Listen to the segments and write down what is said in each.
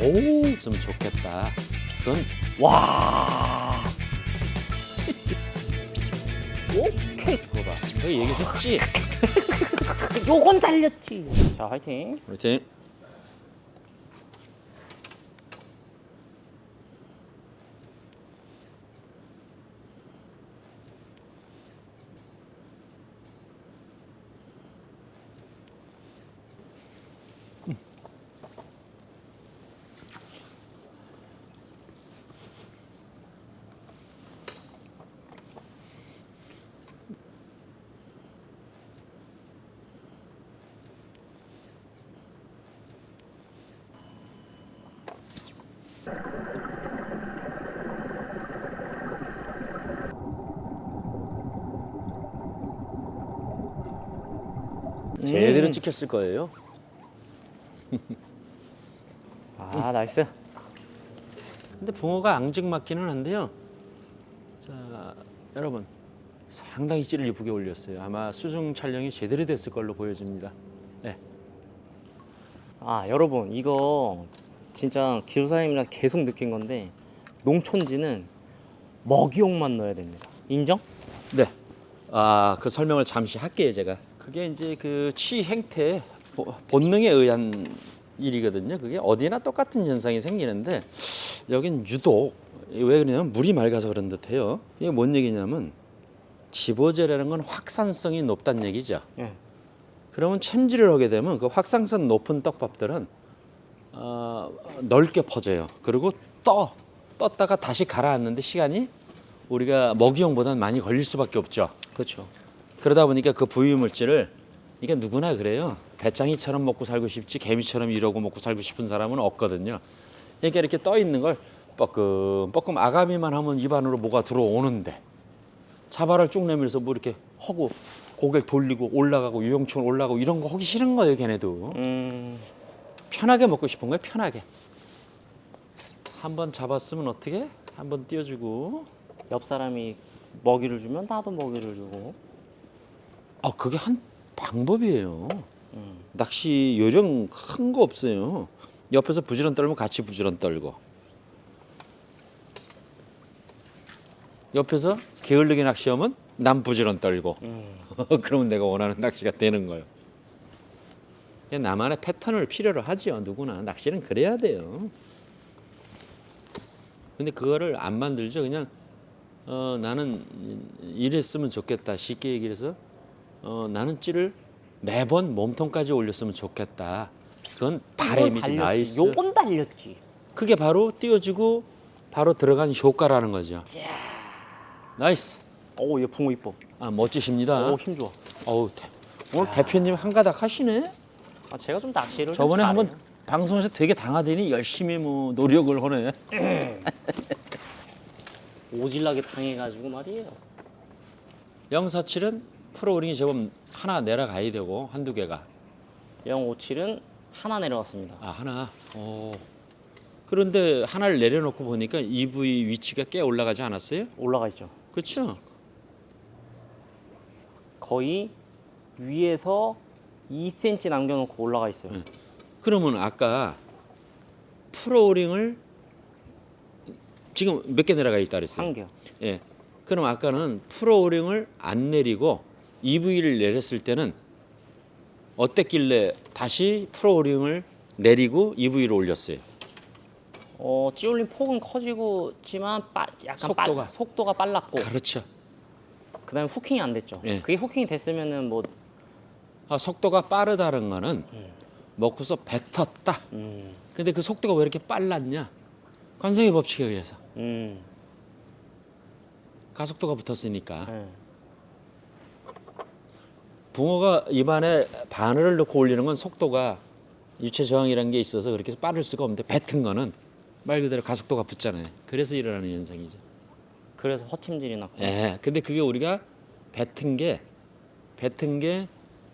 오, 있으면 좋겠다. 그건 와. 오케이. 봐봐. 내가 얘기했지. 요건 달렸지. 자, 화이팅. 그렇지. 제대로 음. 찍혔을 거예요. 아, 나이스. 근데 붕어가 앙증맞기는 한데요. 자, 여러분 상당히 찌를 이쁘게 올렸어요. 아마 수중 촬영이 제대로 됐을 걸로 보여집니다. 네. 아, 여러분, 이거 진짜 기술사님이랑 계속 느낀 건데 농촌지는 먹이용만 넣어야 됩니다. 인정? 네. 아, 그 설명을 잠시 할게요, 제가. 그게 이제 그 취 행태 보- 본능에 의한 일이거든요. 그게 어디나 똑같은 현상이 생기는데 여긴 유독 왜 그러냐면 물이 맑아서 그런 듯해요. 이게 뭔 얘기냐면 집어제라는 건 확산성이 높다는 얘기죠. 예. 그러면 챔질을 하게 되면 그 확산성 높은 떡밥들은 어, 넓게 퍼져요. 그리고 떠 떴다가 다시 가라앉는데 시간이 우리가 먹이용보다는 많이 걸릴 수밖에 없죠. 그렇죠. 그러다 보니까 그 부유 물질을 이게 누구나 그래요. 배짱이처럼 먹고 살고 싶지 개미처럼 이러고 먹고 살고 싶은 사람은 없거든요. 그러니까 이렇게 떠 있는 걸 뻐끔 뻐끔 아가미만 하면 입안으로 뭐가 들어오는데 자발을 쭉 내밀어서 뭐 이렇게 하고 고개 돌리고 올라가고 유영촌 올라가고 이런 거 하기 싫은 거예요, 걔네도. 음, 편하게 먹고 싶은 거예요, 편하게. 한번 잡았으면 어떻게? 한번 띄워주고. 옆 사람이 먹이를 주면 나도 먹이를 주고. 아, 그게 한 방법이에요. 음. 낚시 요령 큰 거 없어요. 옆에서 부지런 떨면 같이 부지런 떨고. 옆에서 게을르게 낚시하면 남 부지런 떨고. 음. 그러면 내가 원하는 낚시가 되는 거예요. 나만의 패턴을 필요로 하지요. 누구나 낚시는 그래야 돼요. 근데 그거를 안 만들죠. 그냥 어, 나는 이랬으면 좋겠다. 쉽게 얘기해서 어, 나는 찌를 매번 몸통까지 올렸으면 좋겠다. 그건 바램이지 달렸지. 나이스. 요건 달렸지. 그게 바로 띄워주고 바로 들어간 효과라는 거죠. 나이스. 오, 얘 붕어 이뻐. 아 멋지십니다. 오, 힘 좋아. 어우 대, 오늘 대표님 한 가닥 하시네. 아, 제가 좀 낚시를 좀 저번에 잘해요. 한번 방송에서 되게 당하더니 열심히 뭐 노력을 하네. 오질나게 당해가지고 말이에요. 047은 프로그램이 제법 하나 내려가야 되고 한두 개가 057은 하나 내려왔습니다. 아 하나. 어. 그런데 하나를 내려놓고 보니까 EV 위치가 꽤 올라가지 않았어요? 올라가 있죠. 그렇죠? 거의 위에서 2cm 남겨놓고 올라가 있어요. 네. 그러면 아까 프로링을 지금 몇 개 내려가 있다 그랬어요? 한 개요. 예. 그럼 아까는 프로링을 안 내리고 EV를 내렸을 때는 어땠길래 다시 프로링을 내리고 EV를 올렸어요. 어, 찌올린 폭은 커지고지만 빠, 약간 속도가. 빨, 속도가 빨랐고 그렇죠. 그다음에 후킹이 안 됐죠. 예. 그게 후킹이 됐으면은 뭐 아, 속도가 빠르다는 거는 먹고서 뱉었다. 음, 근데 그 속도가 왜 이렇게 빨랐냐? 관성의 법칙에 의해서 음, 가속도가 붙었으니까 예. 붕어가 입안에 바늘을 넣고 올리는 건 속도가 유체 저항이라는 게 있어서 그렇게 빠를 수가 없는데 뱉은 거는 말 그대로 가속도가 붙잖아요. 그래서 일어나는 현상이죠. 그래서 허침질이 났고. 예. 근데 그게 우리가 뱉은 게 뱉은 게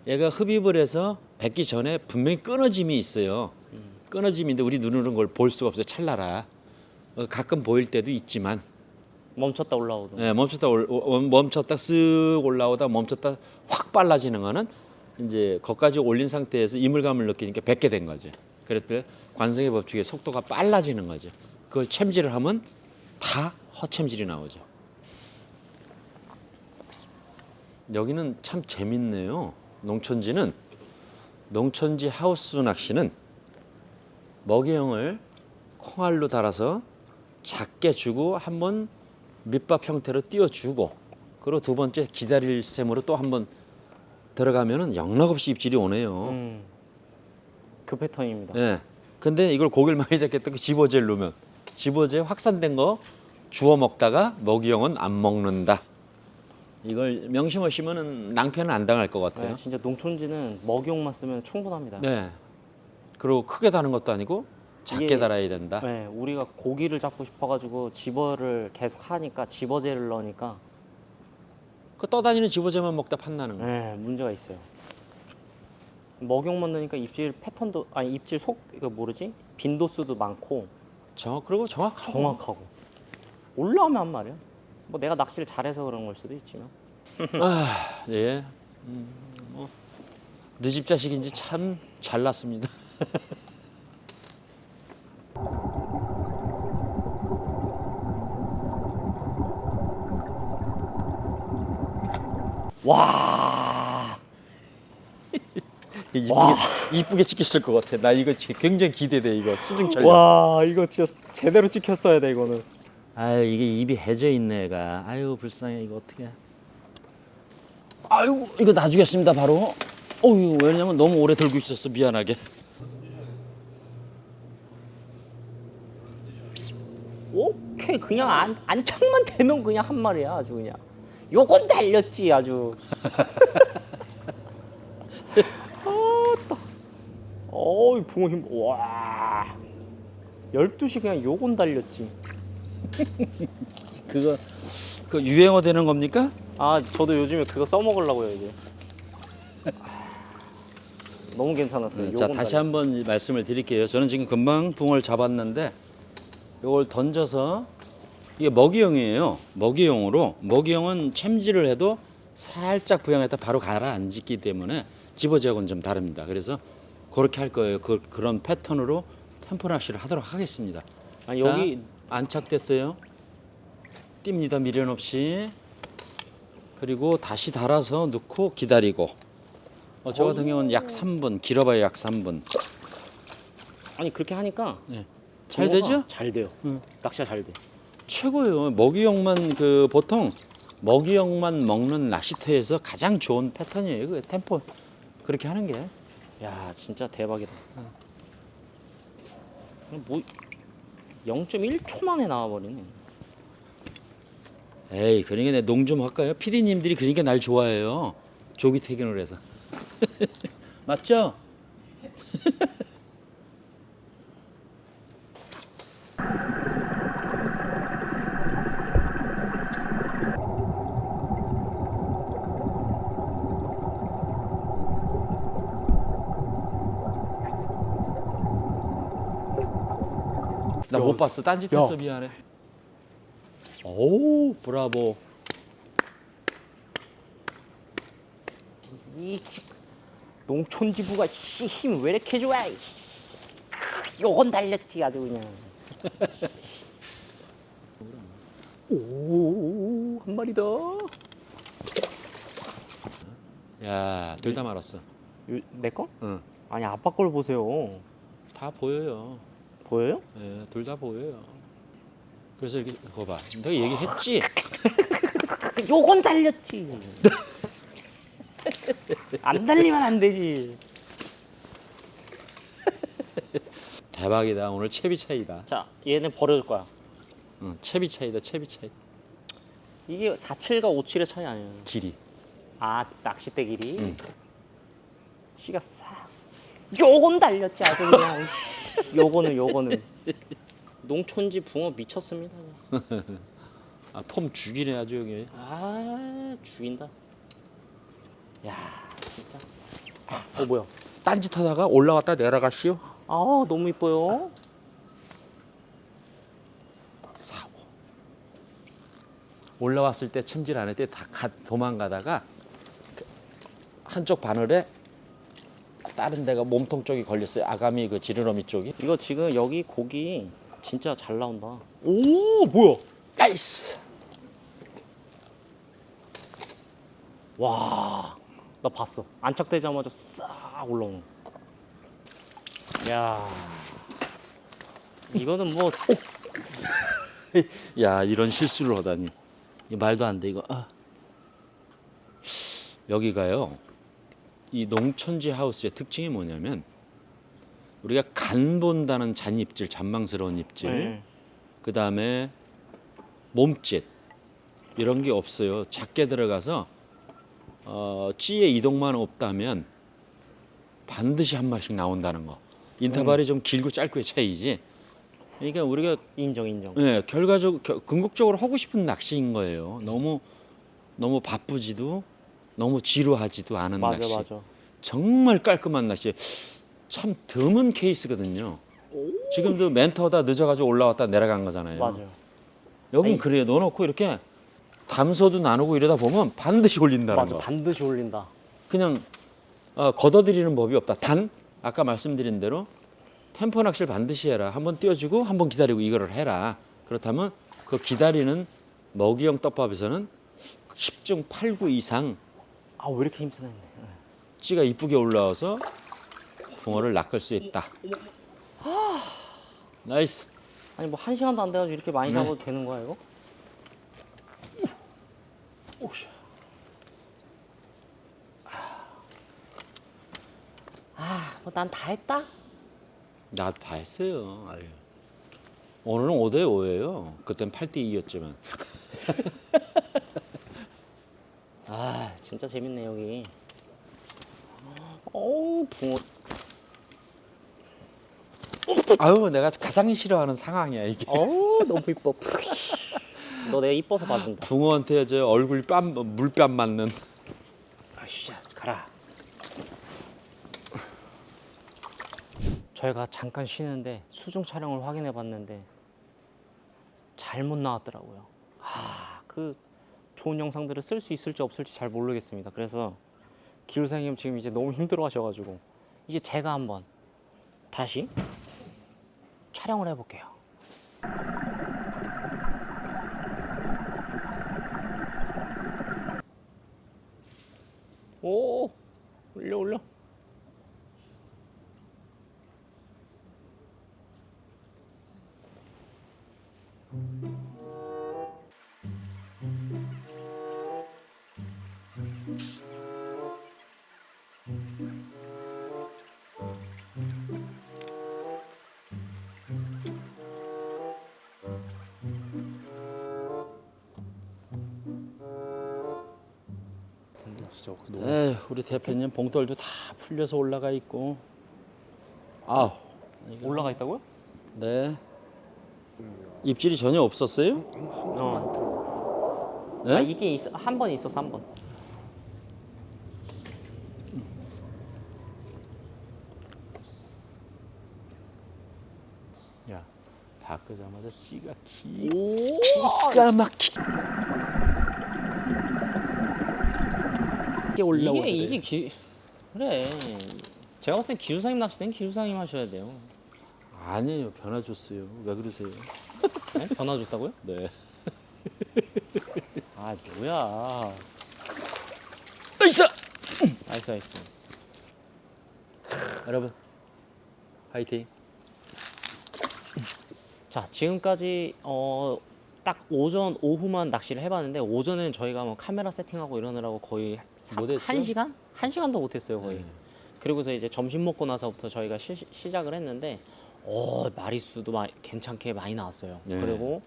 얘가 흡입을 해서 뱉기 전에 분명히 끊어짐이 있어요. 끊어짐인데 우리 눈으로는 그걸 볼 수가 없어요. 찰나라. 어, 가끔 보일 때도 있지만 멈췄다 올라오고. 예, 멈췄다 올, 어, 멈췄다 쓱 올라오다 멈췄다 확 빨라지는 거는 이제 거기까지 올린 상태에서 이물감을 느끼니까 뱉게 된 거죠. 그랬더니 관성의 법칙의 속도가 빨라지는 거죠. 그걸 챔질을 하면 다 허챔질이 나오죠. 여기는 참 재밌네요. 농촌지는 농촌지 하우스 낚시는 먹이형을 콩알로 달아서 작게 주고 한 번 밑밥 형태로 띄워주고 그리고 두 번째 기다릴 셈으로 또 한 번 들어가면은 영락없이 입질이 오네요. 음. 그 패턴입니다. 예. 근데 이걸 고기를 많이 잡겠다 그 집어제를 넣으면 집어제 확산된 거 주워 먹다가 먹이형은 안 먹는다. 이걸 명심하시면은 낭패는 안 당할 것 같아요. 네, 진짜 농촌지는 먹이용만 쓰면 충분합니다. 네. 그리고 크게 다는 것도 아니고 작게 이게- 달아야 된다. 네, 우리가 고기를 잡고 싶어가지고 집어를 계속 하니까 집어제를 넣으니까 그 떠다니는 집어제만 먹다 판나는 거. 네, 문제가 있어요. 먹이용만 넣으니까 입질 패턴도 아니 입질 속 이거 모르지 빈도수도 많고 정 그리고 정확하고. 정확하고 올라오면 한 말이야. 뭐 내가 낚시를 잘해서 그런 걸 수도 있지만 아, 예. 음, 뭐, 너집 자식인지 참 잘났습니다. 와 이쁘게, 와. 이쁘게 찍혔을 것 같아. 나 이거 지- 굉장히 기대돼 이거 수중 촬영. 와 이거 진짜 제대로 찍혔어야 돼 이거는. 아유 이게 입이 해져 있네 얘가. 아유 불쌍해 이거 어떻게? 아유 이거 놔주겠습니다 바로. 어유 왜냐면 너무 오래 들고 있었어 미안하게. 오케이 그냥 안 안착만 되면 그냥 한 마리야 아주 그냥. 요건 달렸지 아주. 아따. 어이 붕어 힘. 와. 12시 그냥 요건 달렸지. 그거 그 유행어 되는 겁니까? 아 저도 요즘에 그거 써먹으려고요 이제. 너무 괜찮았어요. 네, 자 요건 다시 한번 말씀을 드릴게요. 저는 지금 금방 붕어를 잡았는데 이걸 던져서 이게 먹이용이에요. 먹이용으로 먹이용은 챔질을 해도 살짝 부양했다 바로 가라앉기 때문에 집어제하고는 좀 다릅니다. 그래서 그렇게 할 거예요. 그, 그런 패턴으로 템포 낚시를 하도록 하겠습니다. 아, 여기 자, 안착됐어요. 띕니다. 미련 없이. 그리고 다시 달아서 넣고 기다리고. 어, 저 같은 경우는 약 3분, 길어봐야 약 3분. 아니 그렇게 하니까 잘 붕어가 되죠? 잘 돼요. 응. 낚시가 잘 돼. 최고예요. 먹이용만 그 보통 먹이용만 먹는 낚시터에서 가장 좋은 패턴이에요. 그 템포 그렇게 하는 게. 야 진짜 대박이다. 뭐 0.1초 만에 나와버리네. 에이, 그러니까 내 농 좀 할까요? 피디님들이 그러니까 날 좋아해요. 조기 퇴근을 해서. 맞죠? 나 못 봤어. 딴짓했어. 미안해. 오, 브라보. 이 농촌 지부가 힘 왜 이렇게 좋아? 이 크, 요건 달렸지 아주 그냥. 오 한 마리 더. 야, 둘 다 말았어. 내 거? 응. 아니 아빠 걸 보세요. 다 보여요. 보여요? 예, 둘 다 보여요. 그래서 이렇게 그거 봐. 내가 얘기했지. 요건 달렸지. 안 달리면 안 되지. 대박이다. 오늘 채비 차이다. 자 얘는 버려줄 거야. 응, 채비 차이다. 채비 차이. 이게 47과 57의 차이 아니에요. 길이. 아 낚싯대 길이. 응. 씨가 싹. 요건 달렸지 아주 그냥. 씨, 요거는 요거는. 농촌지 붕어 미쳤습니다. 아, 폼 죽이네 아주 여기. 아 죽인다. 야 진짜. 어 뭐야? 딴짓 하다가 올라갔다 내려가시오. 아 너무 이뻐요. 사고. 올라왔을 때 챔질 안 할 때 다 도망가다가 그 한쪽 바늘에 다른 데가 몸통 쪽이 걸렸어요. 아가미 그 지느러미 쪽이. 이거 지금 여기 고기 진짜 잘 나온다. 오 뭐야? 나이스. 와, 나 봤어. 안착되자마자 싹 올라오는. 거. 야, 이거는 뭐 야 이런 실수를 하다니. 이 말도 안 돼 이거. 아. 여기가요. 이 농촌지 하우스의 특징이 뭐냐면 우리가 간 본다는 잔입질, 잔망스러운 입질. 네. 그 다음에 몸짓 이런 게 없어요. 작게 들어가서 어, 찌의 이동만 없다면 반드시 한 마리씩 나온다는 거. 인터벌이 좀 길고 짧고의 차이지. 그러니까 우리가 인정 인정. 예, 결과적 겨, 궁극적으로 하고 싶은 낚시인 거예요. 너무 너무 바쁘지도 너무 지루하지도 않은 맞아 낚시. 맞아. 정말 깔끔한 낚시. 참 드문 케이스거든요. 지금도 멘토다 늦어가지고 올라왔다 내려간 거잖아요. 맞아요. 여긴 아니. 그래요. 넣어놓고 이렇게 담소도 나누고 이러다 보면 반드시 올린다는 맞아 거. 반드시 올린다. 그냥 어, 걷어들이는 법이 없다. 단 아까 말씀드린 대로 템포 낚시를 반드시 해라. 한번 띄워주고 한 번 기다리고 이거를 해라. 그렇다면 그 기다리는 먹이형 떡밥에서는 10중 8구 이상 아 왜 이렇게 힘쓰네. 찌가 이쁘게 올라와서 붕어를 낚을 수 있다. 나이스. 아니 뭐 한 시간도 안 돼가지고 이렇게 많이 네. 잡아도 되는 거야 이거? 아, 뭐 난 다 했다. 나 다 했어요. 아유. 오늘은 5대 5예요. 그땐 8대 2였지만. 아, 진짜 재밌네 여기. 어우, 붕어. 아유, 내가 가장 싫어하는 상황이야 이게. 어우, 너무 이뻐. 너 내가 이뻐서 봐준다. 붕어한테 저 얼굴 뺨 물뺨 맞는. 아씨, 가라. 저희가 잠깐 쉬는데 수중 촬영을 확인해 봤는데 잘못 나왔더라고요. 아, 그 좋은 영상들을 쓸 수 있을지 없을지 잘 모르겠습니다. 그래서 기울사님 지금 이제 너무 힘들어 하셔가지고 이제 제가 한번 다시 촬영을 해볼게요. 오, 올려 올려. 에휴, 우리 대표님 봉돌도 다 풀려서 올라가 있고. 아우, 올라가 있다고요? 네. 입질이 전혀 없었어요? 어. 네? 아, 이게 있어 한 번 있었어 한 번. 야, 다 끄자마자 찌가 오, 기가 막히게 이게 올라오더래. 이게 기 그래. 제가 봤을 땐 기술사님 낚시는 기술사님 하셔야 돼요. 아니에요, 변화 줬어요. 왜 그러세요? 네? 전화 줬다고요? 네. 아 뭐야. 나이스! 나이스 나이스. 여러분, 화이팅. 자 지금까지 어, 딱 오전 오후만 낚시를 해봤는데 오전엔 저희가 뭐 카메라 세팅하고 이러느라고 거의 사- 못했죠? 한 시간 한 시간도 못했어요 거의. 네. 그리고서 이제 점심 먹고 나서부터 저희가 시, 시작을 했는데 어 마리수도 마, 괜찮게 많이 나왔어요. 네. 그리고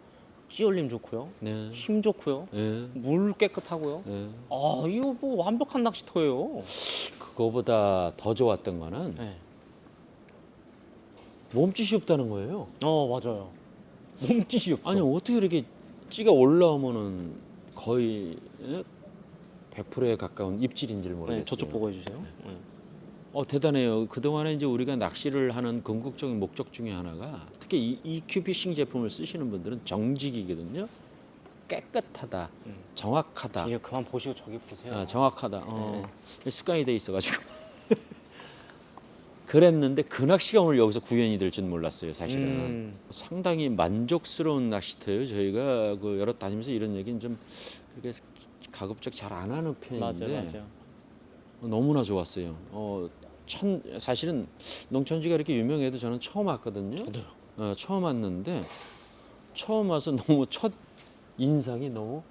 씨올림 좋고요, 네. 힘 좋고요, 네. 물 깨끗하고요. 네. 아 이거 뭐 완벽한 낚시터예요. 그거보다 더 좋았던 거는 네. 몸짓이 없다는 거예요. 어 맞아요. 몸짓이 없어. 아니 어떻게 이렇게 찌가 올라오면은 거의 예? 100%에 가까운 입질인지를 모르겠어요. 네, 저쪽 보고 해주세요. 네. 어 대단해요. 그 동안에 이제 우리가 낚시를 하는 궁극적인 목적 중에 하나가 특히 이, EQ 피싱 제품을 쓰시는 분들은 정직이거든요. 깨끗하다, 음. 정확하다, 이제 그만 보시고 저기 보세요. 아, 정확하다. 어, 습관이 돼 있어가지고. 그랬는데 그 낚시가 오늘 여기서 구현이 될 줄 몰랐어요, 사실은. 음. 상당히 만족스러운 낚시터예요. 저희가 그 여러 다니면서 이런 얘기는 좀 그렇게 가급적 잘 안 하는 편인데 맞아요, 맞아요. 너무나 좋았어요. 어, 천 사실은 농천지가 이렇게 유명해도 저는 처음 왔거든요. 저도요. 어, 처음 왔는데 처음 와서 너무 첫 인상이 너무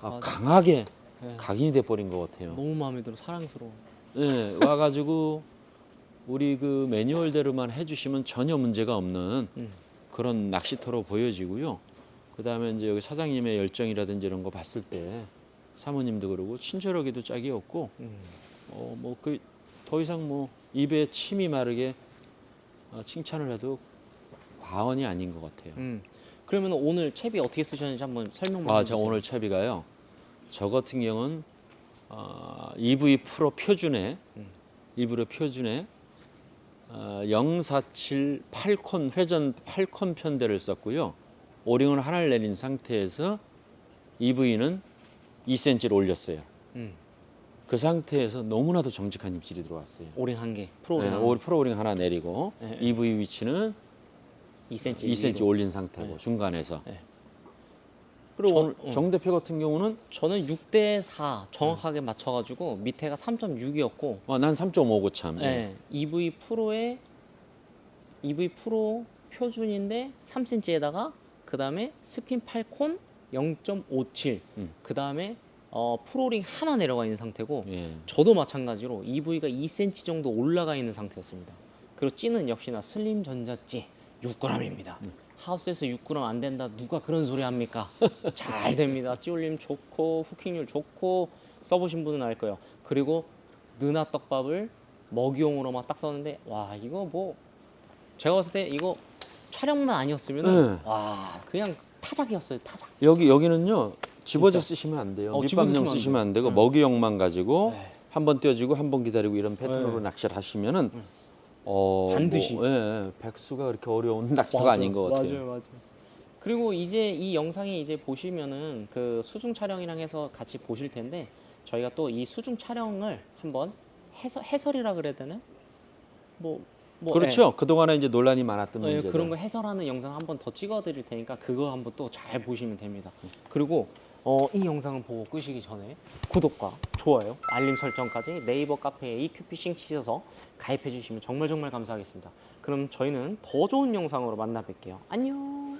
아, 맞아. 강하게 네. 각인이 돼 버린 것 같아요. 너무 마음에 들어 사랑스러워. 예, 와가지고 우리 그 매뉴얼대로만 해주시면 전혀 문제가 없는 음. 그런 낚시터로 보여지고요. 그 다음에 이제 여기 사장님의 열정이라든지 이런 거 봤을 때 사모님도 그러고 친절하기도 짝이 없고 음. 어뭐 그 더 이상 뭐 입에 침이 마르게 어, 칭찬을 해도 과언이 아닌 것 같아요. 음. 그러면 오늘 채비 어떻게 쓰셨는지 한번 설명만 아, 해주세요. 저 오늘 채비가요. 저 같은 경우는 어, EV 프로 표준에 음. EV 표준에 어, 047 8콘 회전 8콘 편대를 썼고요. 오링을 하나를 내린 상태에서 EV는 2cm를 올렸어요. 음. 그 상태에서 너무나도 정직한 입질이 들어왔어요. 오링 한 개, 프로 네, 오링 오- 프로 오링 하나 내리고 네, 네. EV 위치는 2cm. 2cm 위로. 올린 상태고 네. 중간에서. 네. 그리고 저- 오늘 어. 정 대표 같은 경우는 저는 6대 4 정확하게 맞춰가지고 밑에가 3.6이었고 어, 난3.59 참. 네. EV 프로에 EV 프로 표준인데 3cm에다가 그 다음에 스핀 8콘 0.57. 음. 그 다음에 어, 프로링 하나 내려가 있는 상태고 예. 저도 마찬가지로 EV가 2cm 정도 올라가 있는 상태였습니다. 그리고 찌는 역시나 슬림 전자찌 6g입니다. 하우스에서 6g 안 된다 누가 그런 소리 합니까? 잘 됩니다. 찌 올림 좋고 후킹률 좋고 써보신 분은 알 거예요. 그리고 느나 떡밥을 먹이용으로만 딱 썼는데 와 이거 뭐 제가 봤을 때 이거 촬영만 아니었으면 네. 와 그냥 타작이었어요 타작. 여기 여기는요 집어서 쓰시면 안 돼요. 어, 밑밥용 쓰시면 안 되고 네. 먹이용만 가지고 네. 한번 떼어주고 한 번 기다리고 이런 패턴으로 네. 낚시를 하시면은 어, 반드시. 뭐, 예, 예, 백수가 그렇게 어려운 낚시가 아닌 것 같아요. 맞아요, 맞아요. 그리고 이제 이 영상이 이제 보시면은 그 수중 촬영이랑 해서 같이 보실 텐데 저희가 또 이 수중 촬영을 한번 해설 해설이라 그래야 되나? 뭐, 뭐 그렇죠. 그 동안에 이제 논란이 많았던 예, 예, 문제들. 그런 거 해설하는 영상 한번 더 찍어 드릴 테니까 그거 한번 또 잘 보시면 됩니다. 그리고 어, 이 영상을 보고 끄시기 전에 구독과 좋아요, 알림 설정까지 네이버 카페에 EQ피싱 치셔서 가입해 주시면 정말 정말 감사하겠습니다. 그럼 저희는 더 좋은 영상으로 만나 뵐게요. 안녕.